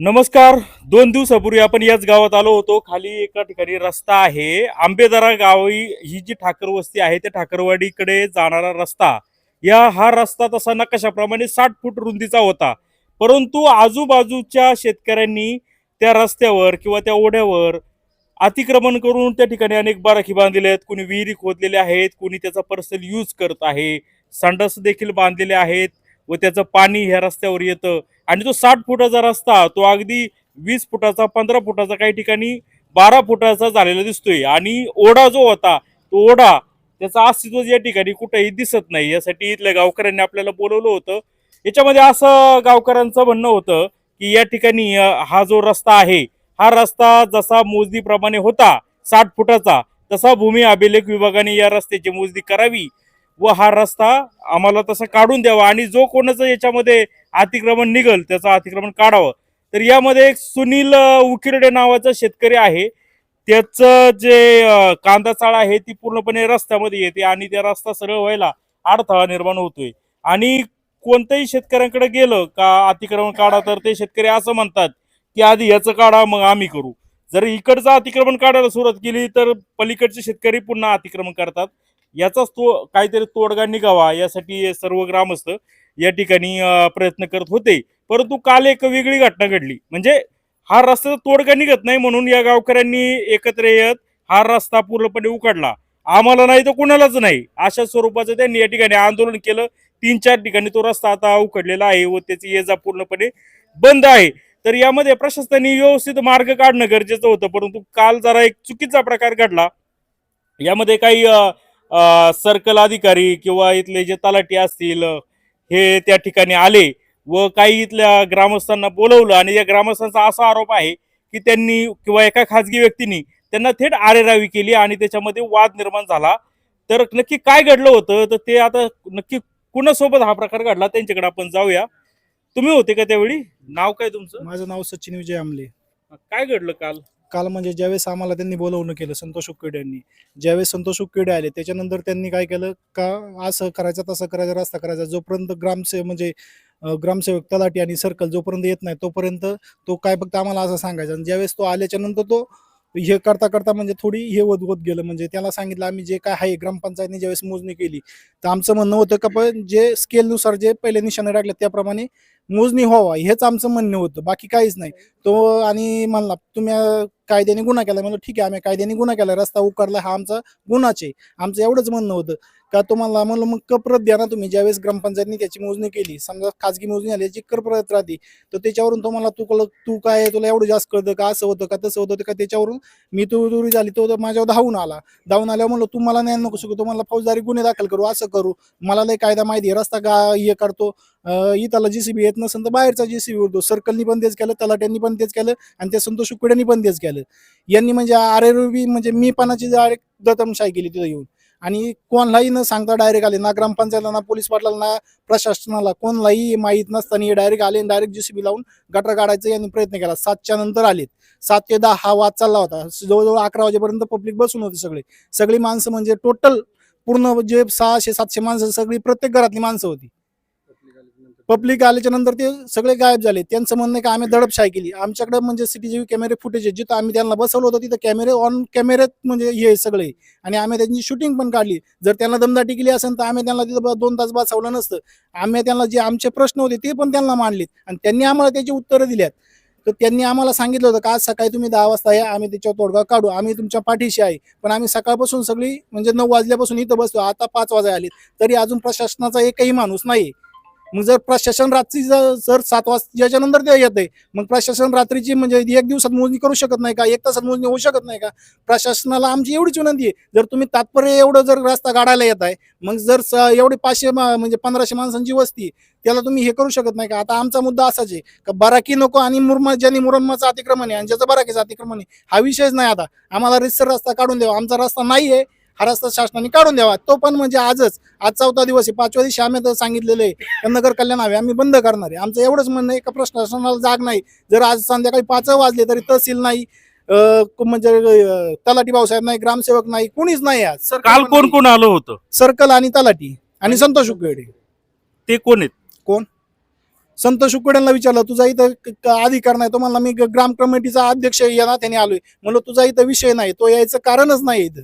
नमस्कार. दोन दिवसापूर्वी आपण याच गावात आलो होतो. खाली एका ठिकाणी रस्ता आहे. आंबेदरा गावी ही जी ठाकर वस्ती आहे त्या ठाकरवाडीकडे जाणारा रस्ता. या हा रस्ता तसा नकाशाप्रमाणे साठ फूट रुंदीचा होता. परंतु आजूबाजूच्या शेतकऱ्यांनी त्या रस्त्यावर किंवा त्या ओढ्यावर अतिक्रमण करून त्या ठिकाणी अनेक बाराखी बांधलेल्या आहेत. कुणी विहिरी खोदलेल्या आहेत कुणी त्याचा पर्सनल यूज करत आहे. संडास देखील बांधलेले आहेत. व त्याचं पाणी ह्या रस्त्यावर येतं. आणि तो साठ फुटाचा रस्ता तो अगदी वीस फुटाचा पंधरा फुटाचा काही ठिकाणी बारा फुटाचा झालेला दिसतोय. आणि ओढा जो होता तो ओढा त्याचं अस्तित्व या ठिकाणी कुठेही दिसत नाही. यासाठी इथल्या गावकऱ्यांनी आपल्याला बोलवलं होतं. याच्यामध्ये असं गावकऱ्यांचं म्हणणं होतं की या ठिकाणी हा जो रस्ता आहे हा रस्ता जसा मोजणीप्रमाणे होता साठ फुटाचा तसा भूमी अभिलेख विभागाने या रस्त्याची मोजणी करावी. व हा रस्ता आम्हाला तसा काढून द्यावा आणि जो कोणाचं याच्यामध्ये अतिक्रमण निघल त्याचं अतिक्रमण काढावं. तर यामध्ये एक सुनील उकिरडे नावाचा शेतकरी आहे. त्याचं जे कांदा चाळ आहे ती पूर्णपणे रस्त्यामध्ये येते आणि त्या रस्ता सरळ व्हायला अडथळा निर्माण होतोय. आणि कोणत्याही शेतकऱ्यांकडे गेलं का अतिक्रमण काढा तर ते शेतकरी असं म्हणतात की आधी याचं काढा मग आम्ही करू. जर इकडचं अतिक्रमण काढायला सुरुवात केली तर पलीकडचे शेतकरी पुन्हा अतिक्रमण करतात. याचाच तो काहीतरी तोडगा निघावा यासाठी सर्व ग्रामस्थ या ठिकाणी प्रयत्न करत होते. परंतु काल एक वेगळी घटना घडली. म्हणजे हा रस्ता तोडगा निघत नाही म्हणून या गावकऱ्यांनी एकत्र येत हा रस्ता पूर्णपणे उकडला आम्हाला नाही तर कुणालाच नाही. अशा स्वरूपाचं त्यांनी या ठिकाणी आंदोलन केलं. तीन चार ठिकाणी तो रस्ता आता उकडलेला आहे व त्याची ये जा पूर्णपणे बंद आहे. तर यामध्ये प्रशासनाने व्यवस्थित मार्ग काढणं गरजेचं होतं. परंतु काल जरा एक चुकीचा प्रकार घडला. यामध्ये काही सर्कल अधिकारी किंवा इथले जे तलाठी असतील हे त्या ठिकाणी आले व काही इथल्या ग्रामस्थांना बोलवलं आणि या ग्रामस्थांचा असा आरोप आहे की त्यांनी किंवा एका खाजगी व्यक्तीने त्यांना थेट आरेरावी केली आणि त्याच्यामध्ये वाद निर्माण झाला. तर नक्की काय घडलं होतं? तर ते आता नक्की कुणासोबत हा प्रकार घडला त्यांच्याकडे आपण जाऊया. तुम्ही होते का त्यावेळी? नाव काय तुमचं? माझं नाव सचिन विजय आमले. काय घडलं काल? काल म्हणजे ज्यावेळेस आम्हाला त्यांनी बोलवणं केलं संतोष उक्केडे यांनी ज्यावेळेस संतोष उक्केडे आले त्याच्यानंतर त्यांनी काय केलं? का असं करायचं तसं करायचं रस्ता करायचा जोपर्यंत ग्रामसेवक म्हणजे ग्रामसेवक तलाठी आणि सर्कल जोपर्यंत येत नाही तोपर्यंत तो काय फक्त आम्हाला असं सांगायचा आणि ज्यावेळेस तो आल्याच्यानंतर तो हे करता करता म्हणजे थोडी हे होत होत गेलं. म्हणजे त्याला सांगितलं आम्ही जे काय आहे ग्रामपंचायतने ज्यावेळेस मोजणी केली तर आमचं म्हणणं होतं का पण जे स्केलनुसार जे पहिले निशाणे टाकले त्याप्रमाणे मोजणी व्हावा हेच आमचं म्हणणं होतं. बाकी काहीच नाही. तो आणि म्हणला तुम्ही कायद्याने गुन्हा केला. म्हणलं ठीक आहे आम्ही कायद्याने गुन्हा केला. रस्ता उकारला हा आमचा गुन्हाच आहे. आमचं एवढंच म्हणणं होतं. का तुम्हाला म्हणलं मग कप्रत द्या ना तुम्ही. ज्यावेळेस ग्रामपंचायतनी त्याची मोजणी केली समजा खाजगी मोजणी झाली याची करप्रत राहते. तर त्याच्यावरून तुम्हाला तू कळ तू काय तुला एवढं जास्त कळतं का? असं होतं का? तसं होतं का? त्याच्यावरून मी तू दुरी झाली तो माझ्यावर धावून आला. धावून आल्यावर म्हणलं तू मला नाही नको शकतो तुम्हाला फौजदारी गुन्हे दाखल करू असं करू. मला लय कायदा माहिती आहे रस्ता का हे करतो? इथला जीसीबी येत नसेल तर बाहेरचा जीसीबी उडतो. सर्कलनी पण तेच केलं तलाट्यांनी पण तेच केलं आणि त्या संतोष उकडे पण तेच केलं. यांनी म्हणजे आरेरवी म्हणजे मी पणाची डायरेक्ट दतमशाही केली तिथं येऊन. आणि कोणालाही न सांगता डायरेक्ट आले ना ग्रामपंचायतला ना पोलीस पाटलाला ना प्रशासनाला कोणालाही माहीत नसताना डायरेक्ट आले डायरेक्ट जीसीबी लावून गटर काढायचा यांनी प्रयत्न केला. सातच्या नंतर आलेत. सात ते दहा हा वाद चालला होता. जवळजवळ अकरा वाजेपर्यंत पब्लिक बसून होते सगळे. सगळी माणसं म्हणजे टोटल पूर्ण जे सहाशे सातशे माणसं सगळी प्रत्येक घरातली माणसं होती. पब्लिक आल्याच्यानंतर ते सगळे गायब झाले. त्यांचं म्हणणं आहे की आम्ही दडपशाही केली. आमच्याकडे म्हणजे सीसीटीव्ही कॅमेरे फुटेज जिथं आम्ही त्यांना बसवलं होतं तिथं कॅमेरे ऑन कॅमेरेत म्हणजे हे सगळे. आणि आम्ही त्यांची शूटिंग पण काढली. जर त्यांना दमदाटी केली असेल तर आम्ही त्यांना तिथं दोन तास बसवलं नसतं. आम्ही त्यांना जे आमचे प्रश्न होते ते पण त्यांना मांडलेत. आणि त्यांनी आम्हाला त्याची उत्तरं दिल्यात. तर त्यांनी आम्हाला सांगितलं होतं का आज सकाळी तुम्ही दहा वाजता या आम्ही त्याच्यावर तोडगा काढू. आम्ही तुमच्या पाठीशी आहे. पण आम्ही सकाळपासून सगळी म्हणजे नऊ वाजल्यापासून इथं बसतो आता पाच वाजाय आले तरी अजून प्रशासनाचा एकही माणूस नाही मग जर प्रशासन रात्री जर सात वाजताच्या नंतर ते येते मग प्रशासन रात्रीची म्हणजे एक दिवसात मोजणी करू शकत नाही का? एक तासात मोजणी होऊ शकत नाही का? प्रशासनाला आमची एवढीच विनंती आहे. जर तुम्ही तात्पर्य एवढं जर रस्ता काढायला येत आहे मग जर स- एवढी पाचशे मा- म्हणजे पंधराशे माणसांची वस्ती त्याला तुम्ही हे करू शकत नाही का? आता आमचा मुद्दा असाच आहे का बराकी नको आणि मुरमा ज्यांनी मुरम्माचं अतिक्रमण आहे आणि ज्याचं बराकीचं अतिक्रमण आहे हा विषयच नाही आता. आम्हाला रिसर रस्ता काढून द्यावा. आमचा रस्ता नाही आहे हा रस्ता शासनाने काढून द्यावा. तो पण म्हणजे आजच आज चौथा दिवस आहे. पाचव्या दिवशी आम्ही तर सांगितलेलं आहे नगर कल्याण हवे आम्ही बंद करणार आहे. आमचं एवढंच म्हणणं आहे का प्रशासनाला जाग नाही. जर आज संध्याकाळी पाच वाजले तरी तहसील नाही म्हणजे तलाठी भाऊसाहेब नाही ग्रामसेवक नाही कुणीच नाही आज. काल कोण. कोण आलं होतं? सर्कल आणि तलाठी आणि संतोष उकेडे ते कोण आहेत? कोण? संतोष उकड्यांना विचारलं तुझा इथं अधिकार नाही. तो म्हणला मी ग्राम कमिटीचा अध्यक्ष या नात्याने आलोय. म्हणलं तुझा इथं विषय नाही तो यायचं कारणच नाही इथं.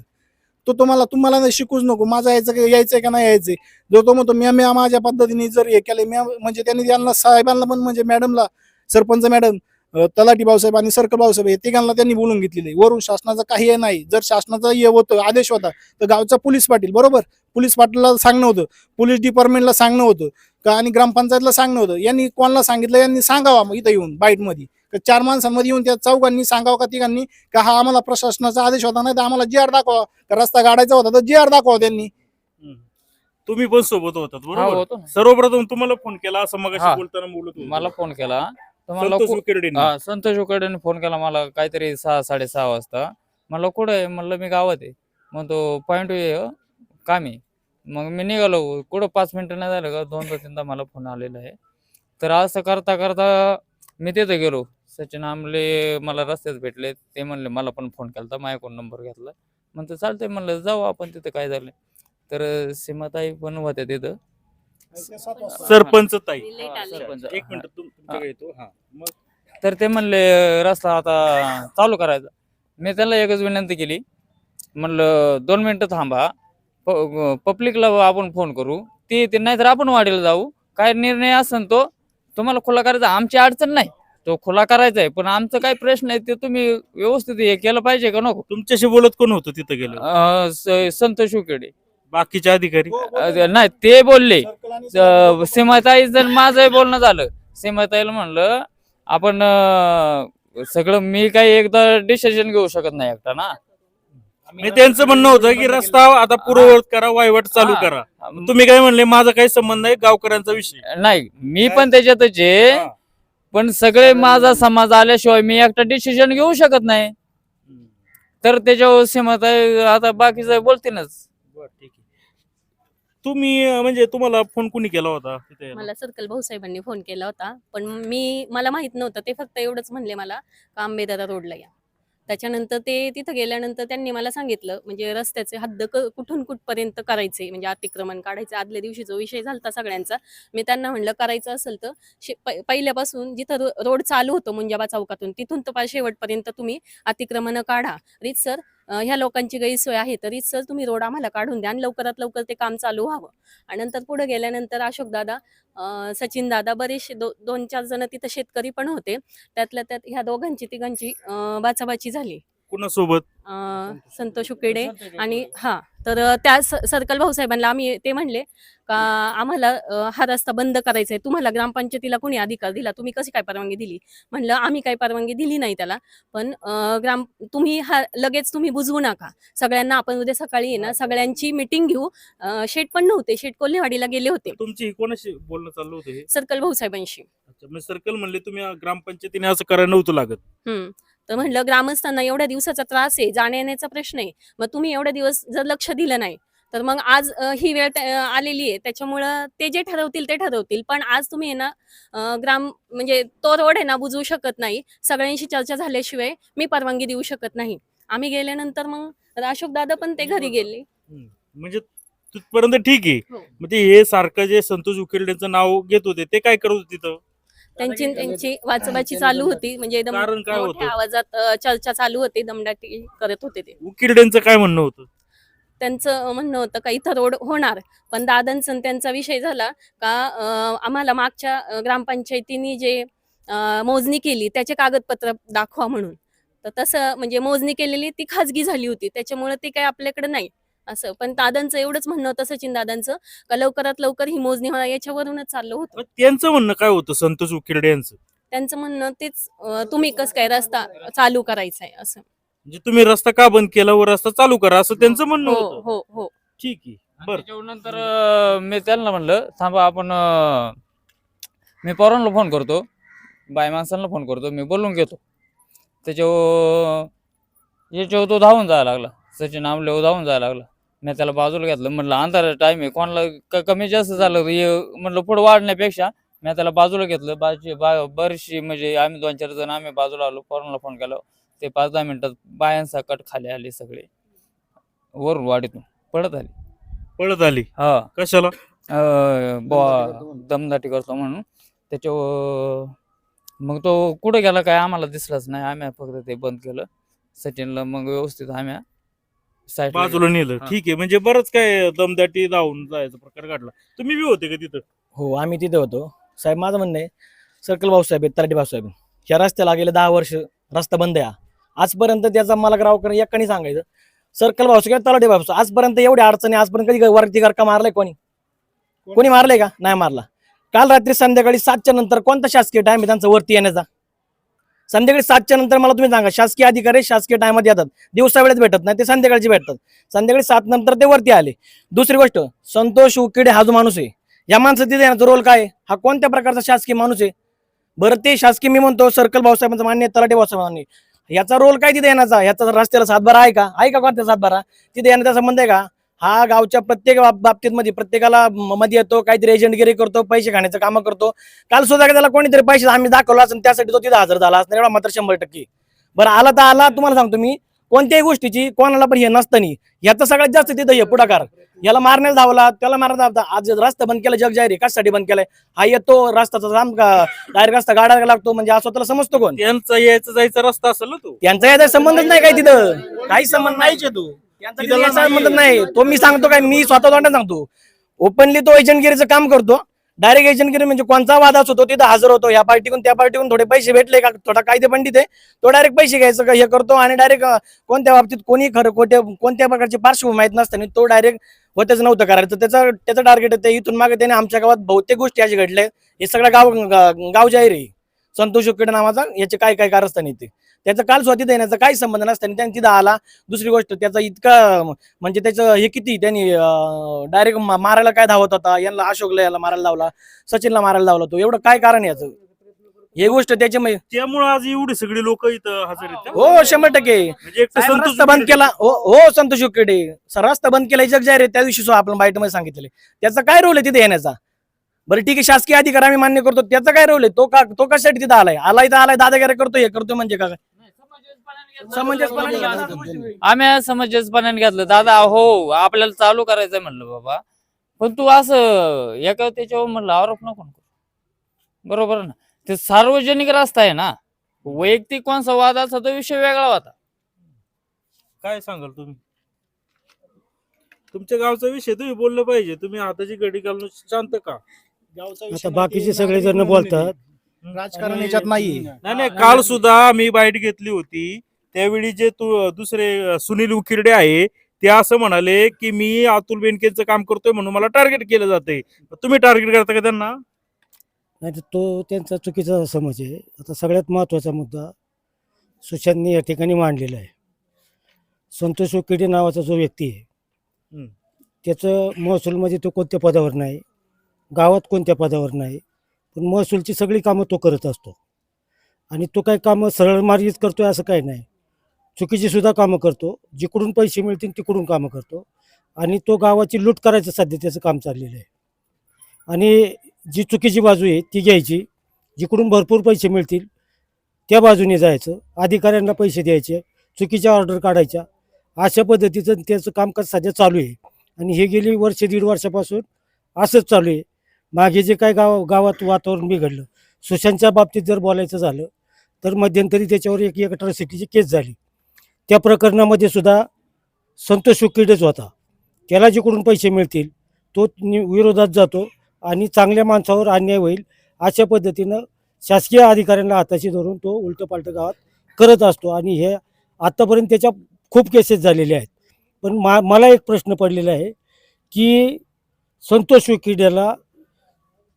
तो तुम्हाला तुम्हाला नाही शिकूच नको. माझा यायचं का- यायचंय का नाही यायचंय. जो तो म्हणतो मी म्या माझ्या पद्धतीने जर हे केलं म्या म्हणजे त्यांनी त्यांना साहेबांना पण म्हणजे मॅडमला सरपंच मॅडम तलाटी तलाठी भाऊसाहेब आणि सर्कल भाऊसाहेब हे तिघांना त्यांनी बोलून घेतलेले वरून शासनाचं काही हे नाही. जर शासनाचा हे होतं आदेश होता तर गावचा पोलीस पाटील बरोबर? पोलीस पाटीलला सांगणं होतं. पोलीस डिपार्टमेंटला सांगणं होतं. का आणि ग्रामपंचायतला सांगणं होतं. यांनी कोणाला सांगितलं? यांनी सांगावा मग इथं येऊन बाईटमध्ये. का चार माणसांमध्ये येऊन त्या चौघांनी सांगावं का तिघांनी का हा आम्हाला प्रशासनाचा आदेश होता नाही तर आम्हाला जी आर दाखवा. का रस्ता गाडायचा होता तर जी आर दाखवा त्यांनी. तुम्ही पण सोबत होतात हा बरोबर होतो ना. सर्वप्रथम तुम्हाला फोन केला असं मग हा. बोलताना बोलत होतो. मला फोन केला. तर मला संतोष कु- उकिरडेंनी. हा, संतोष उकडे फोन केला मला काहीतरी सहा साडेसहा वाजता. म्हणलं कुठं आहे? म्हणलं मी गावात आहे. मग तो पॉईंट काम आहे. मग मी निघालो. कुठं पाच मिनिटं नाही झालं का दोनदा तीनदा मला फोन आलेला आहे. तर असं करता करता मी तिथं गेलो. सचिन आमले मला रस्त्यात भेटले ते म्हणले मला पण फोन केला माझ्याकडून नंबर घेतला. म्हणतं चालतंय. म्हणलं जाऊ आपण तिथं काय झालं तर सीमाताई पण होत्या तिथं. सरपंच ताई. सरपंच. एक मिनिट तुम- तुमच्याकडे येतो. हा मग? तर ते म्हणले रस्ता आता चालू करायचा. मी त्यांना एकच विनंती केली. म्हणलं दोन मिनिटं थांबा. प- पब्लिकला आपण फोन करू. ते ते नाही तर आपण वाढीला जाऊ. काय निर्णय असेल तो तुम्हाला खुला करायचा. आमची अडचण नाही. तो खुला करायचा आहे पण आमचं काय प्रश्न आहे ते तुम्ही व्यवस्थित हे केलं पाहिजे का नको? तुमच्याशी बोलत कोण होतं तिथं गेलं? अं, स- संतोष उकेडे. बाकीचे अधिकारी? अं, नाही ते बोलले. अं, सीमाताई जर माझं बोलणं झालं. सीमाताईला म्हणलं आपण अं, सगळं मी काही एकदा डिसिजन घेऊ शकत नाही एकटा ना. म्हणजे त्यांचं म्हणणं होतं की रस्ता आता पूर्ववत करा वायवट चालू हा. करा. तुम्ही काय म्हणले माझा काही संबंध नाही गावकऱ्यांचा विषय. नाही मी पण त्याच्यातच आहे. हा. पण सगळे माझा समाज आल्याशिवाय मी एकटा डिसिजन घेऊ शकत नाही. तर त्याच्यावर सीमाताई आता बाकीचं बोलतीलच. बरं, ठीक आहे. तुम्ही अं, म्हणजे तुम्हाला फोन कुणी केला होता तिथे यायला? मला सर्कल भाऊसाहेबांनी फोन केला होता. पण मी मला माहीत नव्हतं ते फक्त एवढंच म्हणले मला का आंबेदारा रोडला या. त्याच्यानंतर ते तिथं गेल्यानंतर त्यांनी मला सांगितलं म्हणजे रस्त्याचे हद्द क- कुठून कुठपर्यंत करायचे म्हणजे अतिक्रमण काढायचं आदल्या दिवशी जो विषय झालता सगळ्यांचा मी त्यांना म्हणलं करायचं असेल तर शे- पै- पहिल्यापासून जिथं रो- रोड चालू होतो मुंजाबा चौकातून तिथून तर पा- शेवटपर्यंत तुम्ही अतिक्रमण काढा. रीत सर ह्या लोकांची गैरसोय आहे तर सर तुम्ही रोड आम्हाला काढून द्या आणि लवकरात लवकर ते काम चालू व्हावं. आणि नंतर पुढे गेल्यानंतर अशोक दादा सचिन दादा बरेचसे दो दोन चार जण तिथं शेतकरी पण होते. त्यातल्या त्यात ह्या दोघांची तिघांची बाचाबाची झाली. कुणासोबत? संतोष उकेडे. आणि हा. तर त्या सर्कल भाऊसाहेबांना आम्ही ते म्हणले का आम्हाला हा रस्ता बंद करायचा आहे तुम्हाला ग्रामपंचायतीला कोणी अधिकार दिला? तुम्ही कशी काय परवानगी दिली? म्हणलं आम्ही काही परवानगी दिली नाही त्याला. पण ग्राम तुम्ही हा लगेच तुम्ही बुजवू नका. सगळ्यांना आपण उद्या सकाळी आहे ना सगळ्यांची मिटिंग घेऊ. शेठ पण नव्हते. शेठ कोल्हेवाडीला गेले होते. तुमची कोणाशी बोलणं चाललं होतं हे? सर्कल भाऊसाहेबांशी. म्हणजे सर्कल म्हणले तुम्ही ग्रामपंचायतीने असं करायला नव्हतं लागत. हम्म तर म्हणलं ग्रामस्थांना एवढ्या दिवसाचा त्रास आहे जाण्या येण्याचा प्रश्न आहे. मग तुम्ही एवढ्या दिवस जर लक्ष दिलं नाही तर मग आज ही वेळ आलेली आहे. त्याच्यामुळं ते जे ठरवतील ते ठरवतील. पण आज तुम्ही आहे ना ग्राम म्हणजे तो रोड आहे ना बुजवू शकत नाही. सगळ्यांशी चर्चा झाल्याशिवाय मी परवानगी देऊ शकत नाही. आम्ही गेल्यानंतर मग अशोक दादा पण ते घरी गेले. म्हणजे तिथपर्यंत ठीक आहे. हो. ते हे सारखं जे संतोष उकिरडेंचं नाव घेत होते ते काय करत होते तिथं? त्यांची त्यांची वाचबाची चालू होती. म्हणजे एकदम कारण काय मोठ्या होतं? आवाजात अं, चर्चा चालू होती. दमदाटी करत होते ते. उकिरडेंचं काय म्हणणं होतं? त्यांचं म्हणणं होतं का इथं रोड होणार. पण दादांचं त्यांचा विषय झाला का अं, आम्हाला मागच्या अं, ग्रामपंचायतीने जे अं, मोजणी केली त्याचे कागदपत्र दाखवा म्हणून. तर तसं म्हणजे मोजणी केलेली ती खाजगी झाली होती. त्याच्यामुळे ते काय आपल्याकडे नाही. असं. पण दादांचं एवढंच म्हणणं होतं सचिन दादांचं का लवकरात लवकर ही मोजणी होणार याच्यावरूनच चाललं होतं. त्यांचं म्हणणं काय होतं संतोष उकिरडे यांचं? त्यांचं म्हणणं तेच अं, तुम्ही कसं काय रस्ता चालू करायचा आहे असं. म्हणजे तुम्ही रस्ता का बंद केला व रस्ता चालू करा असं त्यांचं म्हणणं हो होतं. हो हो. ठीक आहे आणि बरं. त्याच्यानंतर अं, मी त्यांना म्हणलं थांबा आपण अं, मी पोरांना फोन करतो बाय माणसांना फोन करतो मी बोलून घेतो. त्याच्यावर याच्यावर तो धावून जायला लागला सचिन आमल्यावर धावून जायला लागला. मी त्याला बाजूला घेतलं. म्हणलं अंधार टाईम आहे कोणाला क- कमी जास्त झालं म्हणलं पुढं वाढण्यापेक्षा मी त्याला बाजूला घेतलं. बाजी बा बरीचशी म्हणजे आम्ही दोन चार जण आम्ही बाजूला आलो पोरांना फोन केला. ते पाच दहा मिनिटात बायांसकट खाली आले सगळे. वरून वाडीतून पडत आले. पळत आली? हा. कशाला? अं, बुवा दमदाटी करतो म्हणून. त्याच्यावर मग तो कुठे गेला काय आम्हाला दिसलाच नाही. आम्ही फक्त ते बंद केलं. सचिनला मग व्यवस्थित आम्ही साईड बाजूला नेलं. हा. ठीक आहे. म्हणजे बरंच काय दमदाटी धावून जायचा प्रकार घडला. तुम्ही बी होते का तिथं? हो आम्ही तिथे होतो. साहेब माझं म्हणणं आहे सर्कल भाऊसाहेब आहेत तलाठी भाऊसाहेब ह्या रस्त्याला गेले दहा वर्ष रस्ता बंद आहे हा. आजपर्यंत त्याचा मला ग्राहक एकाने सांगायचं सर्कल भाऊसाहेब किंवा तलाठी भाऊसाहेब आजपर्यंत एवढ्या अडचणी आजपर्यंत कधी वरती का मारलाय कोणी? कोणी? मारलंय का? नाही मारला. काल रात्री संध्याकाळी सातच्या नंतर कोणता शासकीय टाइम आहे त्यांचा वरती येण्याचा? संध्याकाळी सातच्या नंतर मला तुम्ही सांगा शासकीय अधिकारी शासकीय टायमात येतात. दिवसा वेळेत भेटत नाही ते संध्याकाळचे भेटतात. संध्याकाळी सात नंतर ते वरती आले. दुसरी गोष्ट संतोष उकिडे हा जो माणूस आहे या माणसं तिथे येण्याचा रोल काय हा कोणत्या प्रकारचा शासकीय माणूस आहे? बरं ते शासकीय मी म्हणतो सर्कल भाऊसाहेबांचं मान्य आहे, तलाठी भाऊसाहेबांनी याचा रोल काय तिथे येण्याचा? याचा रस्त्याला सातबारा आहे का? आहे का कोणत्या सातबारा? तिथे येण्याचा संबंध आहे का? हा गावच्या प्रत्येक बाब- बाबतीत मध्ये प्रत्येकाला मध्ये येतो काहीतरी एजंटगिरी करतो पैसे खाण्याचं काम करतो. काल सुद्धा त्याला कोणीतरी पैसे आम्ही दाखवला असेल त्यासाठी तो तिथे हजर झाला असणार एवढा मात्र शंभर टक्के. बरं आला तर आला. तुम्हाला सांगतो मी कोणत्याही गोष्टीची कोणाला पण हे नसतानी याचं सगळ्यात जास्त तिथं हे पुढाकार. याला मारण्यास धावला त्याला मारण्यास धावता. आज रस्ता बंद केला जग जाहीर आहे. कशासाठी बंद केलाय? हा येतो रस्त्याचा राम डायरेक्ट रस्ता गाडा लागतो. म्हणजे स्वतःला समजतो कोण? त्यांचा यायचा जायचा रस्ता असेल ना तो. त्यांचा याचा संबंधच नाही काय तिथं. काही संबंध नाहीच तो. तिथं याचा संबंध नाही तो मी सांगतो काय मी स्वतः तोंडाने सांगतो. ओपनली तो एजंटगिरीचं काम करतो. डायरेक्ट एजंटगिरी म्हणजे कोणता वाद असतो तो तिथं हजर होतो. या पार्टीकडून त्या पार्टीकडून थोडे पैसे भेटले का? थोडा कायदे पंडित आहे. तो डायरेक्ट पैसे घ्यायचं का? हे करतो आणि डायरेक्ट कोणत्या बाबतीत कोणी खरं कोणत्या कोणत्या प्रकारची पार्श्वभूमी माहीत नसताना तो डायरेक्ट होतेच नव्हतं करायचं त्याचं त्याचं टार्गेट आहे ते इथून मागे त्याने आमच्या गावात बहुतेक गोष्टी अशा घडल्या. हे सगळं गाव गाव जाहीर आहे. संतोष उकडे नावाचा याचे काय काय कारस्थान येते त्याचं काल स्वतः देण्याचा काही संबंध नसताना त्यांनी तिथं आला. दुसरी गोष्ट त्याचा इतका म्हणजे त्याचं हे किती त्यांनी डायरेक्ट मारायला काय धावत होता? यांना अशोकला याला मारायला लावला सचिनला मारायला लावला तो. एवढं काय कारण याचं? हे गोष्ट त्याच्यामुळे त्यामुळे आज एवढी सगळी लोक इथं हजर? हो शंभर टक्के. म्हणजे रस्ता बंद केला. हो हो संतोष उकडे. सर रस्ता बंद केला जग जाहीर त्या दिवशी आपण बाईटमध्ये सांगितले त्याचा काय रोल आहे तिथे येण्याचा? बरं ठीक आहे शासकीय अधिकार आम्ही मान्य करतो. त्याचा काय रोल आहे? तो का तो कशासाठी तिथे आलाय? आलाय तर आलाय दादागिरी करतो हे करतो म्हणजे का समंजसपणाने. आम्ही समंजसपणाने घेतलं. दादा हो आपल्याला चालू करायचंय म्हणलं बाबा. पण तू असं एका त्याच्यावर म्हणलं आरोप नको करू. बरोबर ना? ते सार्वजनिक रस्ता आहे ना? वैयक्तिक कोणचा वाद असा तो विषय वेगळा होता. काय सांगाल तुम्ही? तुमच्या गावचा विषय तुम्ही बोललं पाहिजे. तुम्ही हाताची घडी घालून शांत का? आता बाकीचे सगळे जण बोलतात. राजकारण याच्यात नाही. नाही नाही काल सुद्धा मी बाईट घेतली होती. त्यावेळी जे तू दुसरे सुनील उकिरडे आहे ते असं म्हणाले की मी अतुल बेनकेचं काम करतोय म्हणून मला टार्गेट केलं जाते तुम्ही टार्गेट करता का त्यांना? नाही तर तो त्यांचा चुकीचा समज आहे. आता सगळ्यात महत्त्वाचा मुद्दा सुशांतने या ठिकाणी मांडलेला आहे. संतोष उकेडे नावाचा जो व्यक्ती आहे. त्याचं महसूलमध्ये तो कोणत्या पदावर नाही गावात कोणत्या पदावर नाही पण महसूलची सगळी कामं तो करत असतो. आणि तो काही कामं सरळ मार्गीच करतोय असं काही नाही. चुकीची सुद्धा कामं करतो. जिकडून पैसे मिळतील तिकडून कामं करतो. आणि तो गावाची लूट करायचं सध्या त्याचं काम चाललेलं आहे. आणि जी चुकीची बाजू आहे ती घ्यायची. जिकडून भरपूर पैसे मिळतील त्या बाजूने जायचं. अधिकाऱ्यांना पैसे द्यायचे चुकीच्या ऑर्डर काढायच्या. अशा पद्धतीचं त्याचं कामकाज सध्या चालू आहे. आणि हे गेली वर्ष दीड वर्षापासून असंच चालू आहे. मागे जे काय गाव गावात वातावरण बिघडलं. सुशांतच्या बाबतीत जर बोलायचं झालं तर मध्यंतरी त्याच्यावर एक एक अट्रॉसिटीची केस झाली. त्या प्रकरणामध्ये सुद्धा संतोष उकिडेच होता. त्याला जिकडून पैसे मिळतील तो नि- विरोधात जातो आणि चांगल्या माणसावर अन्याय होईल अशा पद्धतीनं शासकीय अधिकाऱ्यांना हाताशी धरून तो उलटं गावात करत असतो आणि हे आत्तापर्यंत त्याच्या खूप केसेस झालेले आहेत. पण मा मला एक प्रश्न पडलेला आहे की संतोष विकिड्याला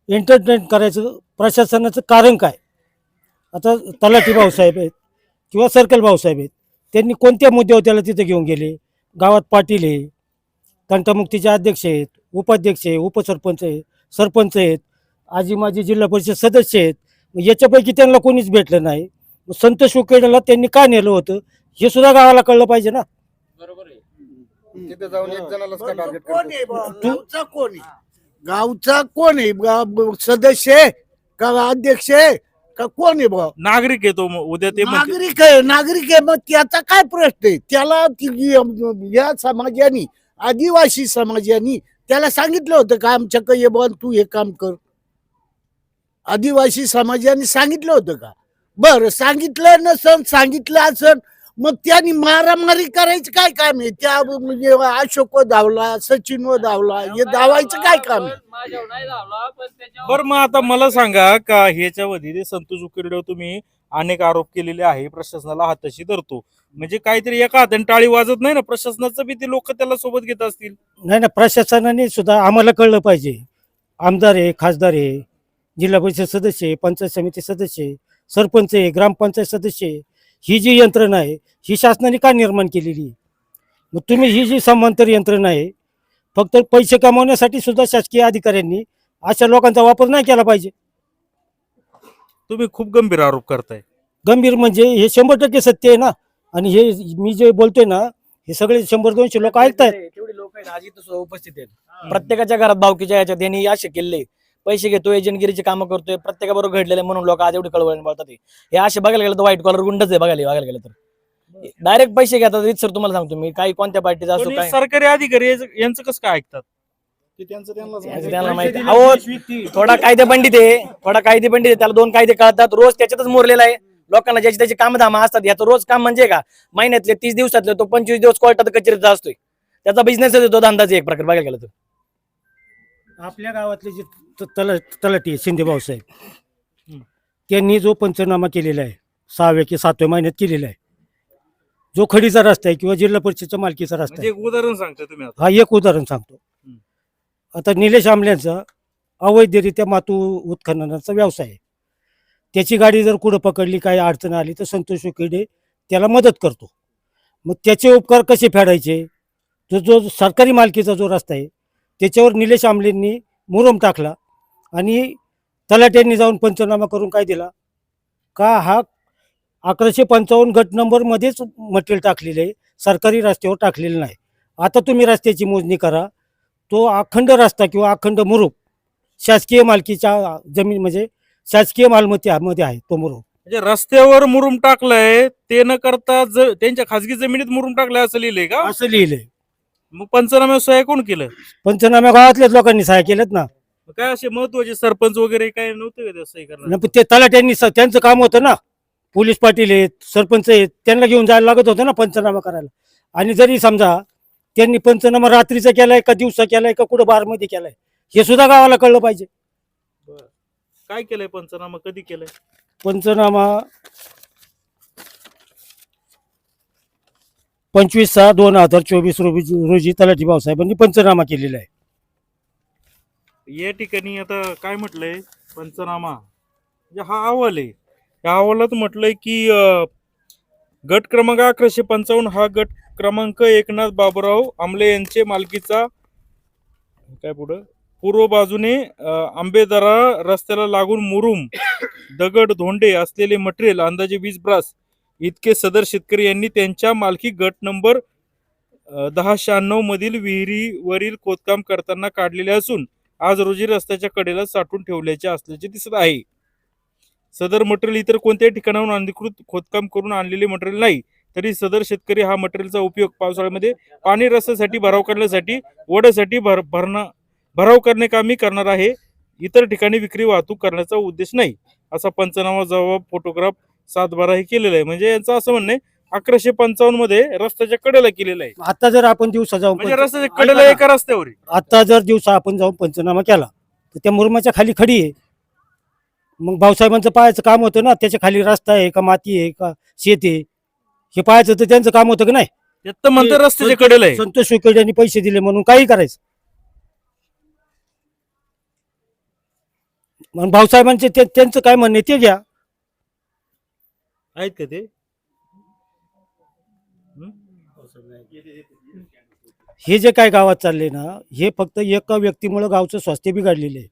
एंटरटेन करायचं प्रशासनाचं कारण काय? आता तलाठी भाऊसाहेब आहेत किंवा सर्कल भाऊसाहेब आहेत. त्यांनी कोणत्या मुद्द्यावर त्याला तिथे घेऊन गेले? गावात पाटील आहे तंटामुक्तीचे अध्यक्ष आहेत उपाध्यक्ष आहे उपसरपंच आहे सरपंच आहेत आजी माजी जिल्हा परिषद सदस्य आहेत. मग याच्यापैकी त्यांना कोणीच भेटलं नाही. संतोष उकेडेला त्यांनी का नेलं होतं? हे सुद्धा गावाला कळलं पाहिजे ना. बरोबर आहे. तिथे जाऊन एक जणालाच का टार्गेट कोण आहे गावचा कोण आहे? गावचा कोण आहे? गा- सदस्य आहे का? अध्यक्ष आहे? का कोण आहे बुवा नागरिक आहे तो मग. उद्या ते म्हणतील- नागरिक आहे नागरिक आहे. मग त्याचा काय प्रश्न आहे? त्याला ती- या समाजाने आदिवासी समाजाने त्याला सांगितलं होतं का आमच्याकडे ये बुवा तू हे काम कर. आदिवासी समाजाने सांगितलं होतं का? बरं सांगितलं नसन सांगितलं असन मग त्यांनी मारामारी करायचं काय काम आहे? त्या म्हणजे अशोक धावला सचिन धावला हे धावायचं काय काम आहे? माझ्यावर नाही धावला, पण त्याच्यावर- बरं मग आता मला सांगा का ह्याच्यामध्ये ते संतोष उकिरड्यावर तुम्ही अनेक आरोप केलेले आहे प्रशासनाला हाताशी धरतो. म्हणजे काहीतरी एका हाताने टाळी वाजत नाही ना? प्रशासनाचं बी ते लोक त्याला सोबत घेत असतील. नाही ना प्रशासनाने सुद्धा आम्हाला कळलं पाहिजे. आमदार आहे खासदार आहे जिल्हा परिषद सदस्य आहे पंचायत समिती सदस्य आहे सरपंच आहे ग्रामपंचायत सदस्य आहे. ही जी यंत्रणा आहे ही शासनाने का निर्माण केलेली आहे? मग तुम्ही ही जी समांतर यंत्रणा आहे फक्त पैसे कमावण्यासाठी सुद्धा शासकीय अधिकाऱ्यांनी अशा लोकांचा वापर नाही केला पाहिजे. तुम्ही खूप गंभीर आरोप करताय. गंभीर म्हणजे हे शंभर टक्के सत्य आहे ना? आणि हे मी जे बोलतोय ना हे सगळे शंभर दोनशे लोक ऐकतायत. तेवढे लोक आहेत आज इथं सुद्धा उपस्थित आहेत. प्रत्येकाच्या घरात भावकीच्या याच्यात यांनी असे केले. पैसे घेतोय एजंटगिरीची कामं करतोय प्रत्येकाबरोबर घडलेले म्हणून लोक आज एवढी कळवळून बोलतात हे. असे बघायला गेलं तर व्हाईट कॉलर गुंडच आहे बघायला बघायला गेलं तर. डायरेक्ट पैसे घेतात सर तुम्हाला सांगतो मी काही कोणत्या पार्टीचा असो काय सरकारी अधिकारी याचं- कसं काय ऐकतात? ते त्यांचं त्यांना माहिती. अहो थोडा कायदे पंडित आहे थोडा कायदे पंडित आहे त्याला दोन कायदे कळतात रोज त्याच्यातच मोरलेला आहे. लोकांना ज्याची त्याची काम धामा असतात याचं रोज काम म्हणजे का? महिन्यातले तीस दिवसातले तो पंचवीस दिवस कोर्टात कचेरीचा असतोय. त्याचा बिझनेस आहे तो धंदाच एक प्रकार बघायला गेलं तर. आपल्या गावातले जे त- तल तलाठी शिंदे भाऊसाहेब. त्यांनी जो पंचनामा केलेला आहे सहाव्या की सातव्या महिन्यात केलेला आहे जो खडीचा रस्ता आहे किंवा जिल्हा परिषदच्या मालकीचा रस्ता म्हणजे आहे एक उदाहरण सांगता तुम्ही आता. हा एक उदाहरण सांगतो. हं. आता निलेश आंबल्यांचा अवैधरित्या मातू उत्खननाचा व्यवसाय आहे. त्याची गाडी जर कुठं पकडली काही अडचण आली तर संतोष उकिडे त्याला मदत करतो. मग त्याचे उपकार कसे फेडायचे? तो जो सरकारी मालकीचा जो रस्ता आहे त्याच्यावर निलेश आंबलेंनी मुरम टाकला. आणि तलाट्यांनी जाऊन पंचनामा करून काय दिला? का हा अकराशे पंचावन्न गट नंबरमध्येच मटेरियल टाकलेलं आहे सरकारी रस्त्यावर टाकलेलं नाही. आता तुम्ही रस्त्याची मोजणी करा. तो अखंड रस्ता किंवा अखंड मुरूप शासकीय मालकीच्या जमीन म्हणजे शासकीय मालमत्तेमध्ये आहे तो मुरूप म्हणजे रस्त्यावर मुरुम टाकलाय ते न करता ज- त्यांच्या खासगी जमिनीत मुरुम टाकलाय असं लिहिलंय का? असं लिहिलंय. मग पंचनाम्या सोया कोण केलं? पंचनाम्या गावातल्याच लोकांनी सहाय्य केलेत ना. काय असे महत्त्वाचे सरपंच वगैरे काय नव्हते का त्या सही करणार? ते तलाट्यांनी स- त्यांचं काम होतं ना. पोलीस पाटील आहेत सरपंच आहेत त्यांना घेऊन जायला लागत होतं ना पंचनामा करायला. आणि जरी समजा त्यांनी पंचनामा रात्रीचा केलाय का दिवसा केलाय का कुठं बारमध्ये केलाय हे सुद्धा गावाला कळलं पाहिजे. काय केलंय पंचनामा? कधी केलंय? पंचनामा पंचवीस सहा दोन हजार चोवीस रोजी रोजी तलाठी भाऊसाहेबांनी पंचनामा केलेला आहे. या ठिकाणी आता काय म्हटलंय? पंचनामा. म्हणजे हा अहवाल आहे. या अहवालात म्हटलंय की गट क्रमांक अकराशे पंचावन्न हा गट क्रमांक एकनाथ बाबुराव आमले यांचे मालकीचा काय पुढं? पूर्व बाजूने आंबेदरा रस्त्याला लागून मुरुम दगड धोंडे असलेले मटेरियल अंदाजे वीस ब्रास इतके सदर शेतकरी यांनी त्यांच्या मालकी गट नंबर दहा शहाण्णव मधील विहिरीवरील खोदकाम करताना काढलेले असून आज रोजी रस्त्याच्या कडेला साठवून ठेवल्याचे असल्याचे दिसत आहे. सदर मटेरियल इतर कोणत्याही ठिकाणाहून अधिकृत खोदकाम करून आणलेले मटेरियल नाही तरी सदर शेतकरी हा मटेरियलचा उपयोग पावसाळ्यामध्ये पाणी रस्त्यासाठी भराव करण्यासाठी वड्यासाठी भर भरणा भराव करणे कामी करणार आहे. इतर ठिकाणी विक्री वाहतूक करण्याचा उद्देश नाही असा पंचनामा जबाब फोटोग्राफ सातबारा हे केलेला आहे. म्हणजे यांचं असं म्हणणं आहे अकराशे पंचावन्नमध्ये रस्त्याच्या कडेला केलेलं आहे. आता जर आपण दिवसा जाऊन म्हणजे पंच- रस्त्याच्या कडेला एका रस्त्यावर आहे. आता जर दिवसा आपण जाऊन पंचनामा केला तर त्या मुरमाच्या खाली खडी आहे. मग भाऊसाहेबांचं पाहायचं काम होतं ना त्याच्याखाली रस्ता आहे का माती आहे का शेत आहे? हे पाहायचं तर त्यांचं काम होतं की नाही? त्यात तर म्हणतं रस्त्याच्या कडेला आहे. संतोष विकेड यांनी पैसे दिले म्हणून काही करायचं. मग भाऊसाहेबांचे ते- त्यांचं काय म्हणणे ते घ्या. आहेत का ते? हे जे काय गावात चालले ना हे फक्त एका व्यक्तीमुळे गावचं स्वास्थ्य बिघडलेलं आहे.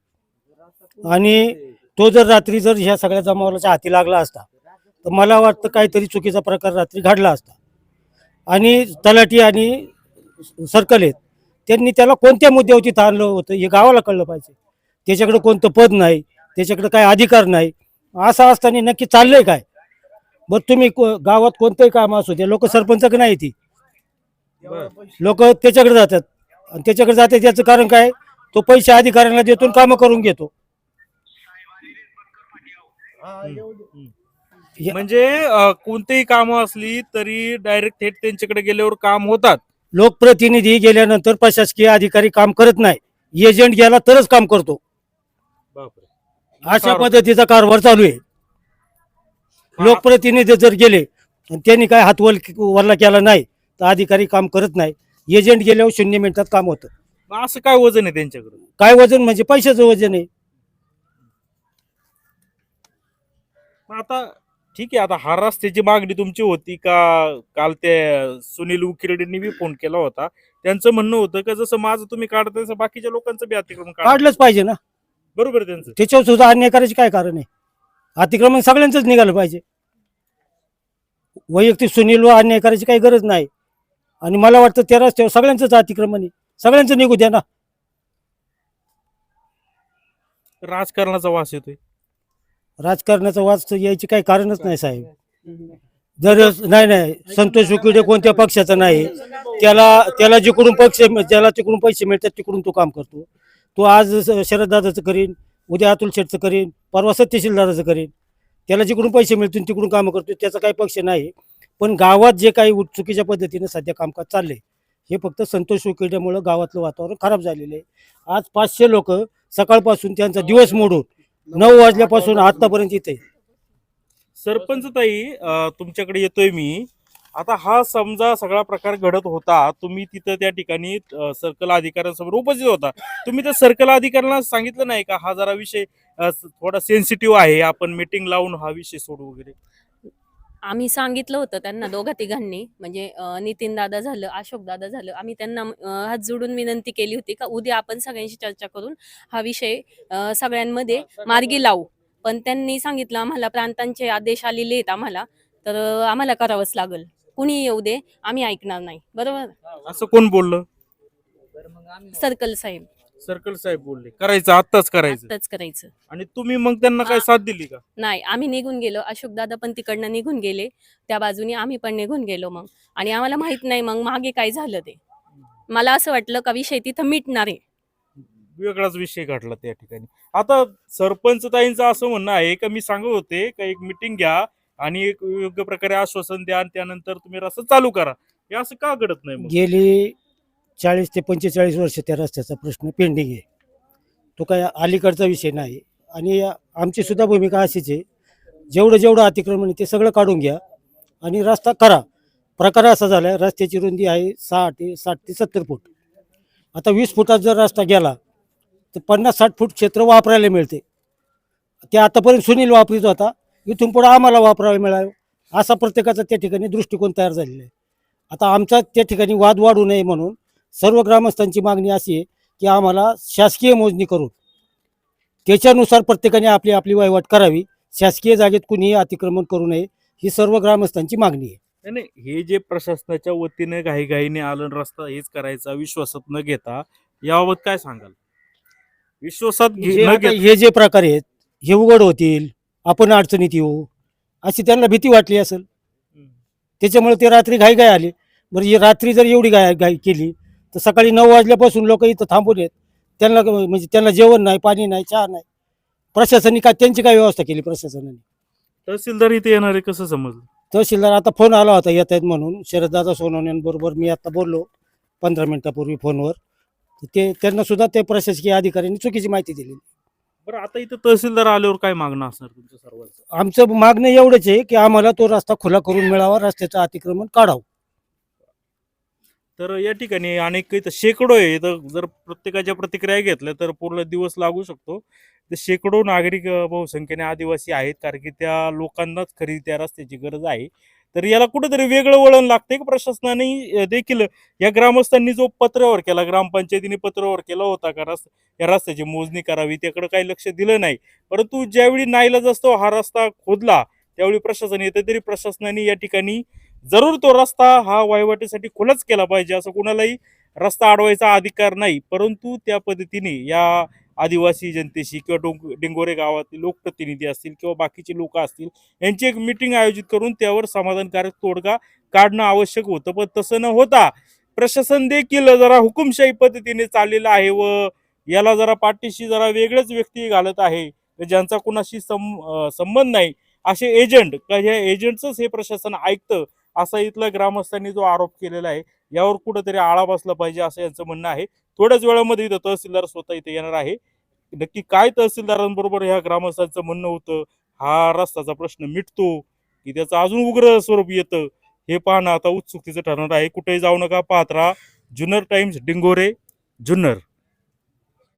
आणि तो जर रात्री जर ह्या सगळ्या जमावाच्या हाती लागला असता तर मला वाटतं काहीतरी चुकीचा प्रकार रात्री घडला असता. आणि तलाठी आणि सर्कल आहेत त्यांनी त्याला कोणत्या मुद्द्यावरती ताणलं होतं हे गावाला कळलं पाहिजे. त्याच्याकडे कोणतं पद नाही त्याच्याकडे काय अधिकार नाही असं असताना नक्की चाललंय काय? बरं तुम्ही को- गावात कोणतंही काम असू द्या लोक सरपंच नाही ती? लोक त्याच्याकडे जातात. आणि त्याच्याकडे जाते त्याचं कारण काय? तो पैसे अधिकाऱ्यांना देतो कामं करून घेतो. या- म्हणजे अं, कोणतीही कामं असली तरी डायरेक्ट थेट त्यांच्याकडे गेल्यावर काम होतात. लोकप्रतिनिधी गेल्यानंतर प्रशासकीय अधिकारी काम करत नाही. एजंट गेला तरच काम करतो. अशा पद्धतीचा कारभार चालू आहे. लोकप्रतिनिधी जर गेले आणि त्यांनी काय हातवल वल्ला केला नाही तर अधिकारी काम करत नाही. एजंट गेल्यावर शून्य मिनिटात काम होतं. मग असं काय वजन आहे त्यांच्याकडे? काय वजन म्हणजे पैशाचं वजन आहे. मग आता ठीक आहे आता हा रस्त्याची मागणी तुमची होती का? काल ते सुनील उकिरडेंनी बी फोन केला होता. त्यांचं म्हणणं होतं का जसं माझं तुम्ही काढताय तसं बाकीच्या लोकांचं बी अतिक्रमण काढा. काढलंच पाहिजे ना. बरोबर आहे त्यांचं. त्याच्यावर सुद्धा अन्याय करायचे काय कारण आहे? अतिक्रमण सगळ्यांचंच निघालं पाहिजे. वैयक्तिक सुनील अन्याय करायची काही गरज नाही. आणि मला वाटतं त्या रस्त्यावर सगळ्यांचंच अतिक्रमण आहे. सगळ्यांचं निघू द्या ना. राजकारणाचा वास येतोय. राजकारणाचा वाच यायची काही कारणच नाही साहेब. जर नाही नाही संतोष उकिडे कोणत्या पक्षाचा नाही. त्याला त्याला जिकडून पक्ष ज्याला तिकडून पैसे मिळतात तिकडून तो काम करतो. तो आज शरद दादाचं करीन उद्या अतुल शेठचं करीन परवा सत्यशील दादाचं करीन. त्याला जिकडून पैसे मिळतील तिकडून कामं करतो त्याचा काही पक्ष नाही. पण गावात जे काही चुकीच्या पद्धतीने सध्या कामकाज चालले हे फक्त संतोष उकिड्यामुळं गावातलं वातावरण खराब झालेलं आहे. आज पाचशे लोक सकाळपासून त्यांचा दिवस मोडून नऊ वाजल्यापासून आतापर्यंत इथे आहे. सरपंच ताई तुमच्याकडे येतोय मी. आता हा समजा सगळा प्रकार घडत होता तुम्ही तिथं त्या ठिकाणी सर्कल अधिकाऱ्यांसमोर उपस्थित होता. तुम्ही त्या सर्कल अधिकाऱ्यांना सांगितलं नाही का? हा जरा विषय थोडा सेन्सिटिव्ह आहे. आपण मीटिंग लावून हा विषय सोडू वगैरे. आम्ही सांगितलं होतं त्यांना दोघा तिघांनी. म्हणजे नितीन दादा झालं अशोक दादा झालं. आम्ही त्यांना हात जोडून विनंती केली होती का उद्या आपण सगळ्यांशी चर्चा करून हा विषय सगळ्यांमध्ये मार्गी लावू. पण त्यांनी सांगितलं आम्हाला प्रांतांचे आदेश आलेले आहेत आम्हाला. तर आम्हाला करावंच लागल. कुणी येऊ दे आम्ही ऐकणार नाही. बरोबर? असं कोण बोललं? सर्कल साहेब. सर्कल साहेब बोलले. करायचं आत्ताच करायचं. आत्ताच करायचं. आणि तुम्ही मग त्यांना काय साथ दिली का? नाही आम्ही निघून गेलो. अशोक दादा पण तिकडनं निघून गेले. त्या बाजूने आम्ही पण निघून गेलो मग. आणि आम्हाला माहीत नाही मग मागे काय झालं ते. मला असं वाटलं का विषय तिथं मिटणार आहे. वेगळाच विषय घडला त्या ठिकाणी. आता सरपंच ताईंचं असं म्हणणं आहे का मी सांगत होते का एक मिटिंग घ्या आणि एक योग्य प्रकारे आश्वासन द्या आणि त्यानंतर तुम्ही रस्ता चालू करा. हे असं का घडत नाही मग? गेली चाळीस ते पंचेचाळीस वर्ष त्या रस्त्याचा प्रश्न पेंडिंग आहे. तो काय अलीकडचा विषय नाही. आणि आमची सुद्धा भूमिका अशीच आहे. जेवढं जेवढं अतिक्रमण आहे ते सगळं काढून घ्या आणि रस्ता करा. प्रकार असा झाला आहे रस्त्याची रुंदी आहे साठ ते साठ ते सत्तर फूट. आता वीस फुटात जर रस्ता गेला तर पन्नास साठ फूट क्षेत्र वापरायला मिळते. ते आतापर्यंत सुनील वापरीत होता. इथून पुढे आम्हाला वापरायला मिळावं असा प्रत्येकाचा त्या ठिकाणी दृष्टिकोन तयार झालेला आहे. आता आमचा त्या ठिकाणी वाद वाढू नये म्हणून सर्व ग्रामस्थांची मागणी अशी आहे की आम्हाला शासकीय मोजणी करून त्याच्यानुसार प्रत्येकाने आपली आपली वहिवाट करावी. शासकीय जागेत कुणीही अतिक्रमण करू नये ही सर्व ग्रामस्थांची मागणी आहे. नाही, हे जे प्रशासनाच्या वतीने घाईघाईने आलं रस्ता हेच करायचा विश्वासात न घेता याबाबत काय सांगाल? विश्वासात हे जे प्रकार आहेत हे उघड होतील आपण अडचणीत येऊ अशी त्यांना भीती वाटली असेल. त्याच्यामुळे ते रात्री घाई घाई आले. बरं हे रात्री जर एवढी घाई घाई केली तर सकाळी नऊ वाजल्यापासून लोक इथं थांबून आहेत. त्यांना म्हणजे त्यांना जेवण नाही पाणी नाही चहा नाही. प्रशासनाने काय त्यांची काय व्यवस्था केली प्रशासनाने? तहसीलदार इथे येणार आहे कसं समजलं? तहसीलदार आता फोन आला होता येत आहेत म्हणून. शरददादा सोनवण्यांबरोबर मी आता बोललो पंधरा मिनिटापूर्वी फोनवर. तर ते त्यांना सुद्धा ते प्रशासकीय अधिकाऱ्यांनी चुकीची माहिती दिली बरं आता इथं तहसीलदार आल्यावर काय मागणं असणार तुमच्या सर्वांचं? आमचं मागणं एवढंच आहे की आम्हाला तो रस्ता खुला करून मिळावा रस्त्याचं अतिक्रमण काढावं. तर या ठिकाणी अनेक इथं शेकडो आहे. तर जर प्रत्येकाच्या प्रतिक्रिया घेतल्या तर पूर्ण दिवस लागू शकतो. तर शेकडो नागरिक बहुसंख्येने आदिवासी आहेत कारण की त्या लोकांनाच खरी त्या रस्त्याची गरज आहे. तर याला कुठेतरी वेगळं वळण लागते की प्रशासनाने देखील या ग्रामस्थांनी जो पत्रावर केला ग्रामपंचायतीने पत्रावर केला होता का रस्ता या रस्त्याची मोजणी करावी त्याकडे काही लक्ष दिलं नाही. परंतु ज्यावेळी नाईलाज असतो हा रस्ता खोदला त्यावेळी प्रशासन येते तरी प्रशासनाने या ठिकाणी जरूर तो रस्ता हा वहिवाटीसाठी खुलाच केला पाहिजे असं कुणालाही रस्ता अडवायचा अधिकार नाही. परंतु त्या पद्धतीने या आदिवासी जनतेशी किंवा डोंग डेंगोरे गावातील लोकप्रतिनिधी असतील किंवा बाकीचे लोक असतील यांची एक मिटिंग आयोजित करून त्यावर समाधानकारक तोडगा काढणं आवश्यक होतं. पण तसं न होता प्रशासन देखील जरा हुकुमशाही पद्धतीने चाललेलं आहे व याला जरा पाठीशी जरा वेगळेच व्यक्ती घालत आहे ज्यांचा कुणाशी संबंध नाही. असे एजंट का ह्या एजंटच हे प्रशासन ऐकतं असा इथल्या ग्रामस्थांनी जो आरोप केलेला आहे यावर कुठेतरी आळा बसला पाहिजे असं यांचं म्हणणं आहे. थोड्याच वेळामध्ये इथं तहसीलदार स्वतः इथे येणार आहे. नक्की काय तहसीलदारांबरोबर ह्या ग्रामस्थांचं म्हणणं होतं हा रस्त्याचा प्रश्न मिटतो की त्याचं अजून उग्र स्वरूप येतं हे पाहणं आता उत्सुकतेचं ठरणार आहे. कुठेही जाऊ नका पाहत राहा. जुन्नर टाइम्स डिंगोरे जुन्नर.